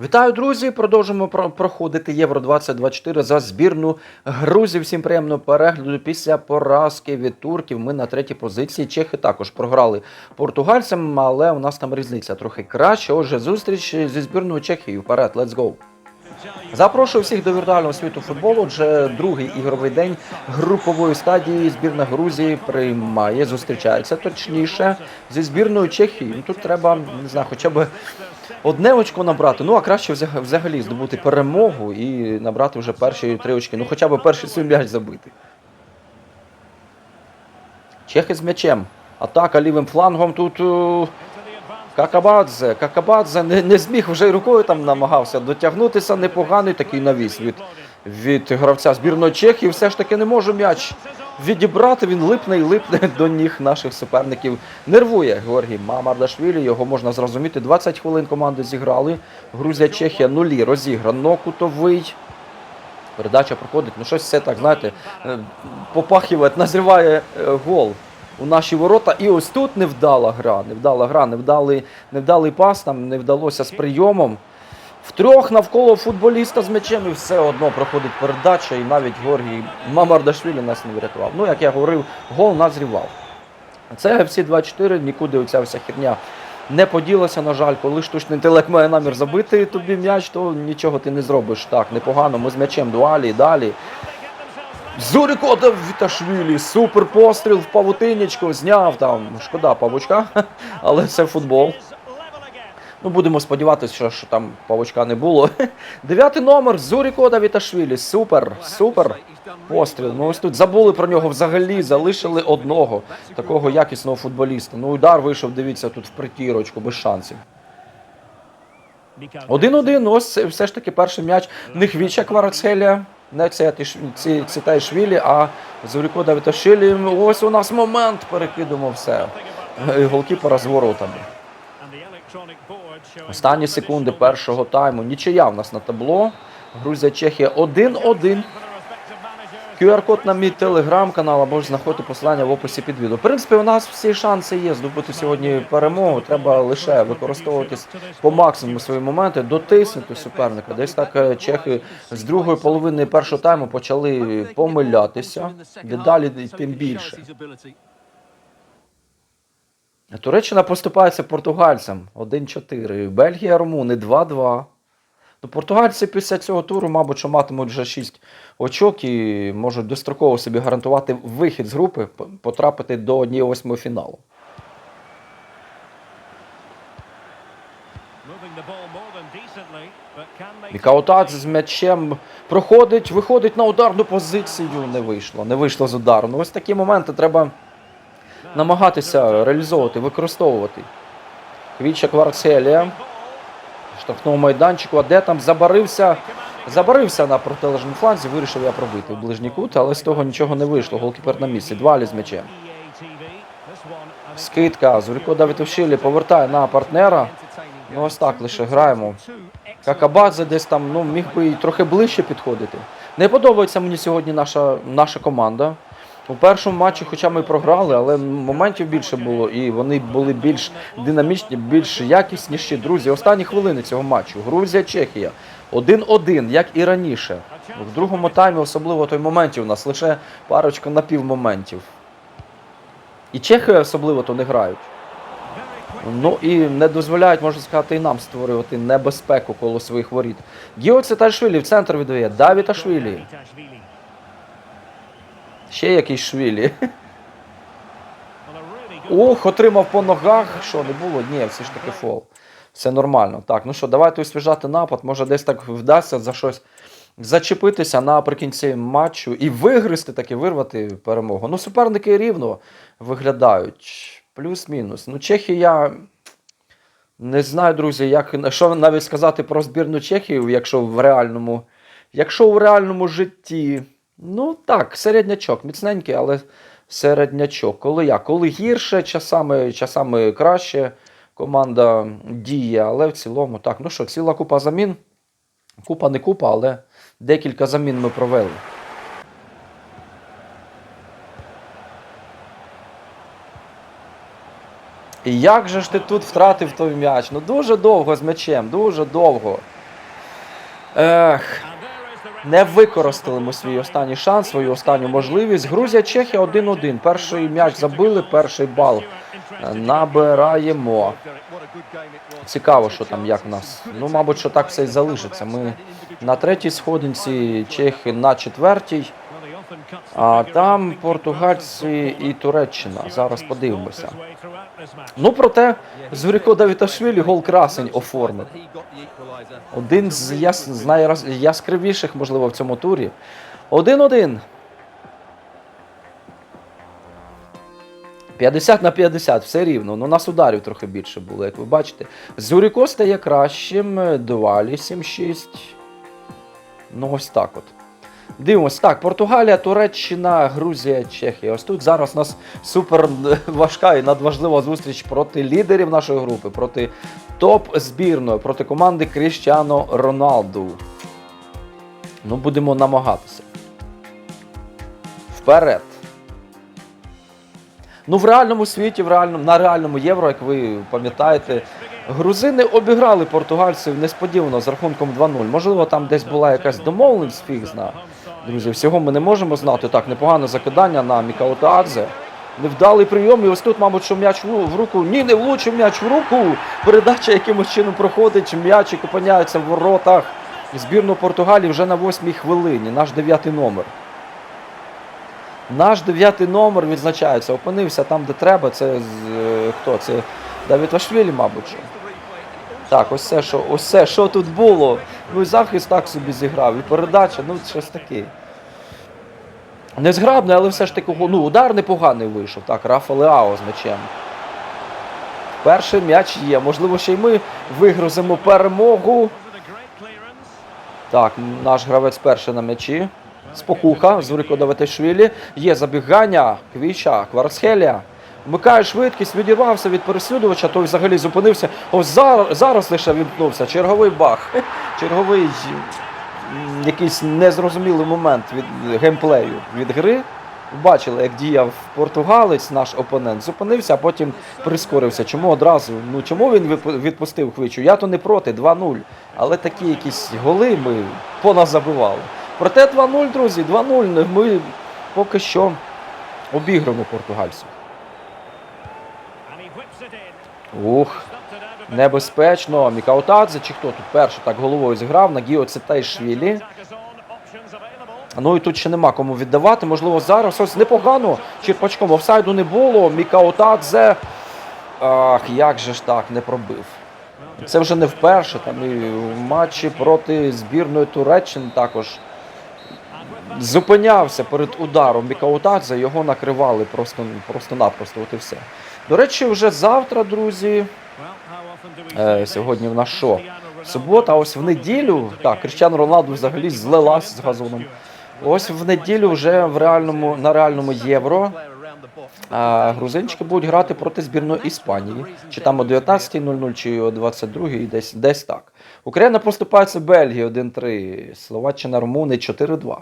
Вітаю, друзі! Продовжуємо проходити Євро 2024 за збірну Грузії. Всім приємного перегляду. Після поразки від турків ми на третій позиції. Чехи також програли португальцям, але у нас там різниця трохи краще. Отже, зустріч зі збірною Чехії. Вперед, let's go! Запрошую всіх до віртуального світу футболу. Отже, другий ігровий день групової стадії збірна Грузії приймає, зустрічається точніше зі збірною Чехії. Ну, Тут треба не знаю, хоча б одне очко набрати. Ну а краще взагалі здобути перемогу і набрати вже перші три очки. Ну хоча б перший свій м'яч забити. Чехи з м'ячем. Атака лівим флангом тут. Какабадзе, Какабадзе не, не зміг вже й рукою там намагався дотягнутися. Непоганий такий навіс від, від гравця збірної Чехії. Все ж таки не може м'яч відібрати. Він липне і липне до ніг наших суперників. Нервує Георгій Мамардашвілі. Його можна зрозуміти. 20 хвилин команди зіграли. Грузія, Чехія нулі розіграно. Кутовий. Передача проходить. Ну щось все так, знаєте, е, попахиває, назріває е, гол у наші ворота. І ось тут невдала гра. Невдала гра, невдалий, невдалий пас, нам не вдалося з прийомом. Втрьох навколо футболіста з м'ячем і все одно проходить передача, і навіть Георгій Мамардашвілі нас не врятував. Ну, як я говорив, гол назрівав. Це всі 24, нікуди оця вся херня не поділася, на жаль, коли штучний інтелект має намір забити тобі м'яч, то нічого ти не зробиш. Так, непогано. Ми з м'ячем дуалі, далі. Зуріко Віташвілі, супер постріл в павутинічку, зняв там. Шкода павучка, але це футбол. Ну, будемо сподіватися, що, що там павучка не було. Дев'ятий номер Зуріко Давіташвілі. Супер, супер постріл. Ну ось тут забули про нього взагалі, залишили одного такого якісного футболіста. Ну, удар вийшов, дивіться, тут в притірочку, без шансів. Один-один, ось це все ж таки перший м'яч. Не Хвіча Кварацелія, не Цитайшвілі, а Зуріко Давіташвілі. Ось у нас момент, перекидемо все. Е, Голкіпера з воротами. Останні секунди першого тайму. Нічия в нас на табло. Грузія, Чехія 1-1. QR-код на мій телеграм-канал або ж знаходьте посилання в описі під відео. В принципі, у нас всі шанси є здобути сьогодні перемогу. Треба лише використовувати по максимуму свої моменти, дотиснути суперника. Десь так е, чехи з другої половини першого тайму почали помилятися. Дедалі тим більше. Туреччина поступається португальцям 1-4. Бельгія, Румуни 2-2. Ну, португальці після цього туру, мабуть, що матимуть вже 6 очок і можуть достроково собі гарантувати вихід з групи, потрапити до 1-8 фіналу. Мікаутац з м'ячем проходить, виходить на ударну позицію. Не вийшло. Не вийшло з удару. Ну, ось такі моменти треба намагатися реалізовувати, використовувати. Квіча Кварцелія. Штрафнув майданчику, а де там забарився. Забарився на протилежному фланзі, вирішив я пробити в ближній кут, але з того нічого не вийшло. Голкіпер на місці. Двалі з м'ячем. Скидка. Зуріко Давітовшилі повертає на партнера. Ну ось так лише граємо. Какабадзе десь там ну, міг би і трохи ближче підходити. Не подобається мені сьогодні наша, наша команда. У першому матчі, хоча ми програли, але моментів більше було, і вони були більш динамічні, більш якісніші. Друзі, останні хвилини цього матчу. Грузія, Чехія. 1-1, як і раніше. В другому таймі, особливо той моментів у нас лише парочка напівмоментів. І чехи особливо то не грають. Ну і не дозволяють, можна сказати, і нам створювати небезпеку коло своїх воріт. Гіо Циташвілі в центр віддає. Давіташвілі. Ще якийсь швілі. Ух, отримав по ногах. Що не було? Ні, все ж таки фол. Все нормально. Так, ну що, давайте освіжати напад. Може, десь так вдасться за щось зачепитися наприкінці матчу і вигризти таки, вирвати перемогу. Ну, суперники рівно виглядають. Плюс-мінус. Ну, Чехія. Не знаю, друзі, як що навіть сказати про збірну Чехію, якщо в реальному, якщо в реальному житті. Ну так, середнячок, міцненький, але середнячок. Коли як? Коли гірше, часами, часами краще команда діє, але в цілому так. Ну що, ціла купа замін. Купа не купа, але декілька замін ми провели. І як же ж ти тут втратив той м'яч? Ну дуже довго з м'ячем, дуже довго. Ех, не використали ми свій останній шанс, свою останню можливість. Грузія, Чехія 1-1. Перший м'яч забили, перший бал набираємо. Цікаво, що там, як в нас. Ну, мабуть, що так все і залишиться. Ми на третій сходинці, чехи на четвертій, а там португальці і Туреччина. Зараз подивимося. Ну, проте, Зуріко Давіташвілі гол красень оформив. Один з, яс... з найяскравіших, можливо, в цьому турі. 1-1. 50 на 50, все рівно. Ну, нас ударів трохи більше було, як ви бачите. Зуріко стає кращим. Дуалі 7-6. Ну, ось так от. Дивимось, так, Португалія, Туреччина, Грузія, Чехія. Ось тут зараз у нас супер важка і надважлива зустріч проти лідерів нашої групи, проти топ збірної, проти команди Кріщано Роналду. Ну, будемо намагатися. Вперед. Ну, в реальному світі, в реальному, на реальному євро, як ви пам'ятаєте, грузини обіграли португальців несподівано з рахунком 2-0. Можливо, там десь була якась домовленість, фіг зна. Друзі, всього ми не можемо знати. Так, непогане закидання на Мікаутаадзе. Невдалий прийом, і ось тут, мабуть, що м'яч в руку. Ні, не влучив м'яч в руку. Передача якимось чином проходить, м'ячик опиняється в воротах. Збірну Португалії вже на восьмій хвилині. Наш дев'ятий номер. Наш дев'ятий номер відзначається. Опинився там, де треба. Це е, хто? Це Давід Вашвілі, мабуть. Так, ось це, що, ось це, що тут було. Ну і захист так собі зіграв. І передача, ну щось таке. Незграбне, але все ж таки ну, удар непоганий вийшов. Так, Рафа Леао з м'ячем. Перший м'яч є. Можливо, ще й ми вигрузимо перемогу. Так, наш гравець перший на м'ячі. Спокуха, Зурико Даветишвілі. Є забігання, Квіча, Кварцхелія. Вмикає швидкість, відірвався від переслідувача, той взагалі зупинився. Ось зараз, зараз лише вімкнувся. Черговий бах. Черговий якийсь незрозумілий момент від геймплею від гри. Бачили, як діяв португалець, наш опонент, зупинився, а потім прискорився. Чому одразу? Ну чому він відпустив хвичу? Я то не проти, 2-0. Але такі якісь голи ми поназабивали. Проте 2-0, друзі, 2-0. Ми поки що обіграємо португальців. Ух, небезпечно. Мікаутадзе, чи хто тут перший так головою зіграв на Гіо Цитайшвілі. Ну і тут ще нема кому віддавати. Можливо, зараз ось непогано. Черпачком офсайду не було. Мікаутадзе. Ах, як же ж так, не пробив. Це вже не вперше. Там і в матчі проти збірної Туреччини також зупинявся перед ударом Мікаутадзе, його накривали просто, просто-напросто. От і все. До речі, вже завтра, друзі. Е, сьогодні в нас що? Субота, а ось в неділю. Так, Кріщану Роналду взагалі злилась з газоном. Ось в неділю вже в реальному, на реальному євро. А грузинчики будуть грати проти збірної Іспанії. Чи там о 19.00, чи о 22.00, десь, десь так. Україна поступається Бельгії 1-3, Словаччина, Румуни 4-2.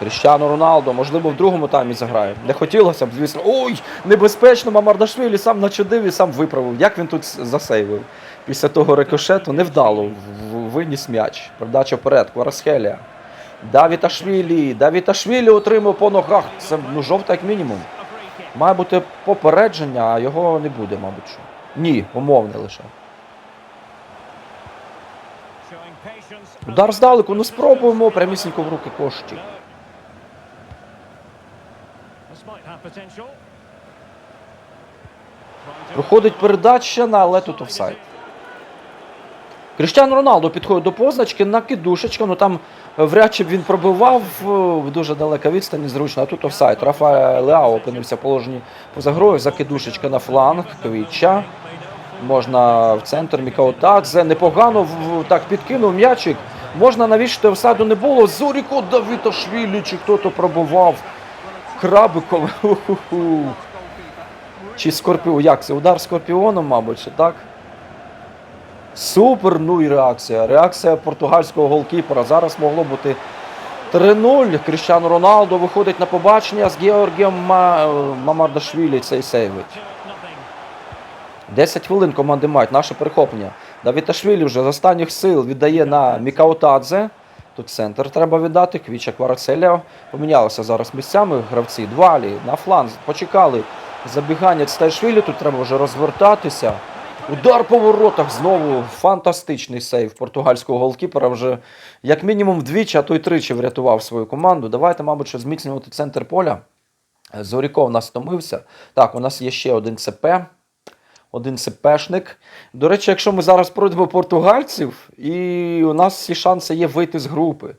Кріщану Роналдо, можливо, в другому таймі заграє. Не хотілося б, звісно. Ой, небезпечно, Мамардашвілі сам начудив і сам виправив. Як він тут засейвив? Після того рикошету невдало виніс м'яч. Передача вперед, Кварасхелія. Давіташвілі. Давіташвілі отримав по ногах. Це ну, жовта як мінімум. Має бути попередження, а його не буде, мабуть. що. Ні, умовне лише. Удар здалеку, ну спробуємо прямісінько в руки кошті. Проходить передача, на- але тут офсайд. Кріштіану Роналду підходить до позначки, накидушечка, ну там вряд чи б він пробивав е, в дуже далека відстані, зручно, а тут офсайд. Рафаель Леао опинився в положенні поза грою, закидушечка на фланг, Квіча. Можна в центр Мікаутадзе. Непогано в- так підкинув м'ячик. Можна навіщо офсайду не було. Зоріко Давіташвілі, чи хто то пробував крабиком. Чи скорпіон? Як це? Удар скорпіоном, мабуть, чи так? Супер, ну і реакція. Реакція португальського голкіпера. Зараз могло бути 3-0. Кріщану Роналдо виходить на побачення з Георгієм Ма... Мамардашвілі цей сейвить. 10 хвилин команди мають наше перехоплення. Давіташвілі вже з останніх сил віддає на Мікаутадзе. Тут центр треба віддати. Квіча Кварацеля помінялися зараз місцями гравці. Двалі на фланг почекали. Забігання Цтайшвілі. Тут треба вже розвертатися. Удар по воротах знову фантастичний сейв португальського голкіпера. Вже як мінімум вдвічі, а то й тричі врятував свою команду. Давайте, мабуть, що зміцнювати центр поля. Зоріков нас стомився. Так, у нас є ще один ЦП. Один ЦПшник. До речі, якщо ми зараз пройдемо португальців, і у нас всі шанси є вийти з групи.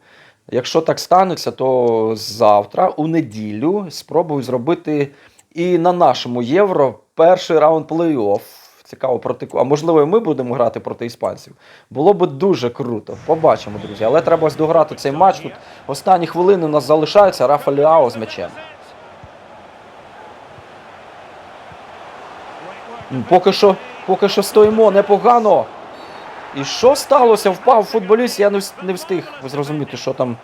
Якщо так станеться, то завтра, у неділю, спробую зробити і на нашому євро перший раунд плей-офф. Цікаво проти. А можливо, ми будемо грати проти іспанців. Було б дуже круто. Побачимо, друзі. Але треба ось дограти цей матч. Тут останні хвилини у нас залишаються. Рафа Ліао з м'ячем. Поки що, поки що стоїмо непогано. І що сталося? Впав футболіст, я не встиг зрозуміти, що там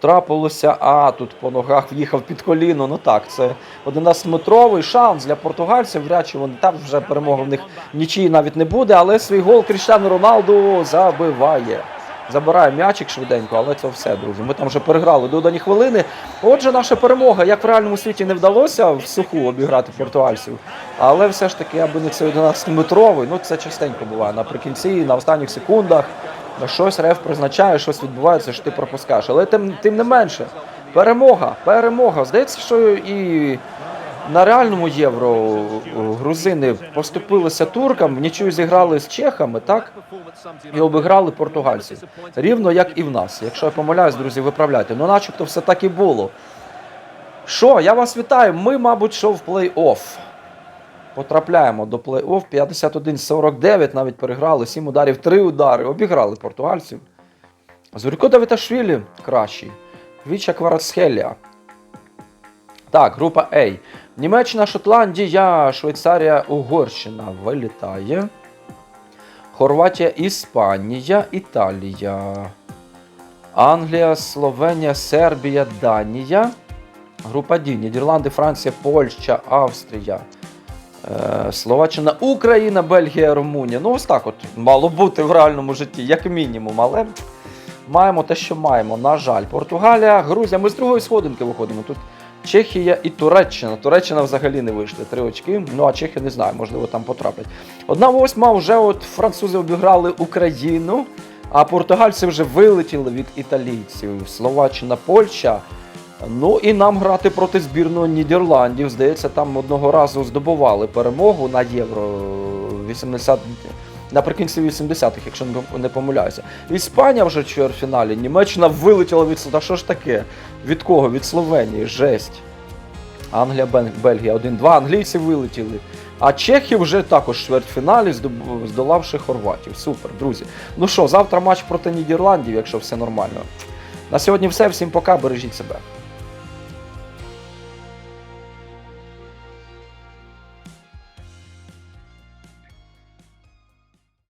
трапилося. А, тут по ногах в'їхав під коліно. Ну так, це 11-метровий шанс для португальців. Вряд чи вони там вже перемоги в них нічиї навіть не буде, але свій гол Кріштиану Роналду забиває. Забирає м'ячик швиденько, але це все, друзі. Ми там вже переграли додані хвилини. Отже, наша перемога, як в реальному світі не вдалося в суху обіграти португальців. Але все ж таки, аби не цей 11-метровий, ну це частенько буває. Наприкінці, на останніх секундах щось реф призначає, щось відбувається, що ти пропускаєш. Але тим, тим не менше, перемога, перемога. Здається, що і на реальному євро грузини поступилися туркам, нічого зіграли з чехами, так? І обіграли португальців. Рівно як і в нас. Якщо я помиляюсь, друзі, виправляйте. Ну, начебто, все так і було. Що, я вас вітаю. Ми, мабуть, що в плей-офф. Потрапляємо до плей-офф. 51-49, навіть переграли. 7 ударів, 3 удари. Обіграли португальців. Зурко Давіташвілі кращий. Віча Кварацхелія. Так, група А. Німеччина, Шотландія, Швейцарія, Угорщина вилітає. Хорватія, Іспанія, Італія. Англія, Словенія, Сербія, Данія. Група Д. Нідерланди, Франція, Польща, Австрія. Е, Словаччина, Україна, Бельгія, Румунія. Ну, ось так от мало бути в реальному житті, як мінімум, але маємо те, що маємо. На жаль, Португалія, Грузія. Ми з другої сходинки виходимо. Тут Чехія і Туреччина. Туреччина взагалі не вийшли. Три очки. Ну а Чехи не знаю, можливо, там потраплять. Одна восьма вже от французи обіграли Україну, а португальці вже вилетіли від італійців. Словаччина, Польща. Ну і нам грати проти збірної Нідерландів. Здається, там одного разу здобували перемогу на євро 80 наприкінці 80-х, якщо не- помиляюся. Іспанія вже в чвертьфіналі, Німеччина вилетіла від Та що ж таке? Від кого? Від Словенії. Жесть. Англія, Бельгія 1-2. Англійці вилетіли. А Чехи вже також чвертьфіналі, здолавши хорватів. Супер, друзі. Ну що, завтра матч проти Нідерландів, якщо все нормально. На сьогодні все. Всім пока, бережіть себе.